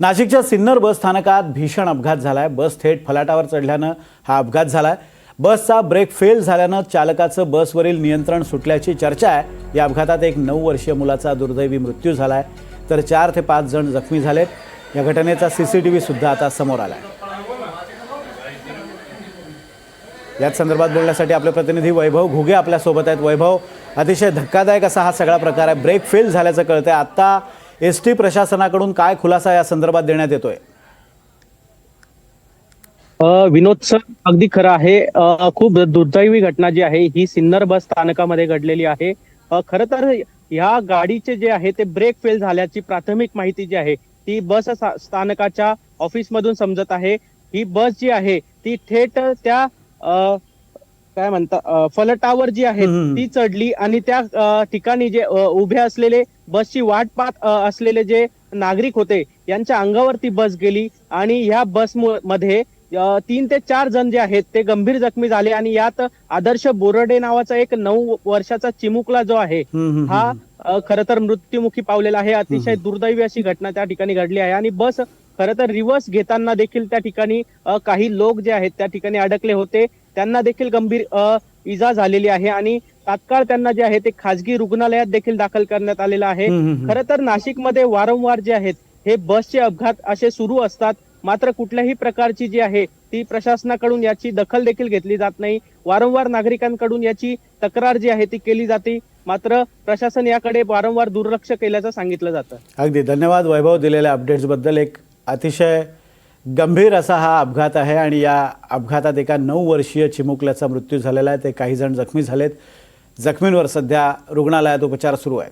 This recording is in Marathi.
नाशिकच्या सिन्नर बस स्थानकात भीषण अपघात झालाय. बस थेट फलाटावर चढल्यानं हा अपघात झालाय. बसचा ब्रेक फेल झाल्यानं चालकाचं बसवरील नियंत्रण सुटल्याची चर्चा आहे. या अपघातात एक नऊ वर्षीय मुलाचा दुर्दैवी मृत्यू झालाय. तर चार ते पाच जण जखमी झालेत. या घटनेचा सी सी टी सुद्धा आता समोर आलाय. याच संदर्भात बोलण्यासाठी आपले प्रतिनिधी वैभव घुगे आपल्यासोबत आहेत. वैभव अतिशय धक्कादायक असा हा सगळा प्रकार आहे. ब्रेक फेल झाल्याचं कळतंय. आत्ता एस टी प्रशासनाकडून काय खुलासा या संदर्भात देण्यात येतोय? विनोद सर अगदी खरं आहे. खूप दुर्दैवी घटना जी आहे ही सिन्नर बस स्थानकामध्ये घडलेली आहे. खरं तर ह्या गाडीचे जे आहे ते ब्रेक फेल झाल्याची प्राथमिक माहिती जी आहे ती बस स्थानकाच्या ऑफिस मधून समजत आहे. ही बस जी आहे ती थेट त्या काय म्हणता अ, फलटावर जी आहे. ती चढली आणि त्या ठिकाणी जे उभे असलेले बसची वाट पाहत असलेले जे नागरिक होते यांच्या अंगावरती बस गेली आणि ह्या बसमध्ये तीन ते चार जण जे आहेत ते गंभीर जखमी झाले आणि यात आदर्श बोरडे नावाचा एक नऊ वर्षाचा चिमुकला जो आहे हा खरं तर मृत्युमुखी पावलेला आहे. अतिशय दुर्दैवी अशी घटना त्या ठिकाणी घडली आहे आणि बस खरं तर रिव्हर्स घेताना देखील त्या ठिकाणी काही लोक जे आहेत त्या ठिकाणी अडकले होते. त्यांना देखील गंभीर इजा झालेली आहे आणि तात्काळ त्यांना जे आहे ते खासगी रुग्णालयात देखील दाखल करण्यात आलेलं आहे. खरं तर नाशिकमध्ये वारंवार जे आहेत हे बसचे अपघात असे सुरू असतात. मात्र कुठल्याही प्रकारची जी आहे ती प्रशासनाकडून याची दखल देखील घेतली जात नाही. वारंवार नागरिकांकडून याची तक्रार जी आहे ती केली जाते. मात्र प्रशासन याकडे वारंवार दुर्लक्ष केल्याचं सांगितलं जातं. अगदी. धन्यवाद वैभव दिलेल्या अपडेट्सबद्दल एक अतिशय गंभीर असा हा अपघात आहे आणि या अपघातात एका नऊ वर्षीय चिमुकल्याचा मृत्यू झालेला आहे. ते काही जण जखमी झालेत. जखमींवर सध्या रुग्णालयात उपचार सुरू आहेत.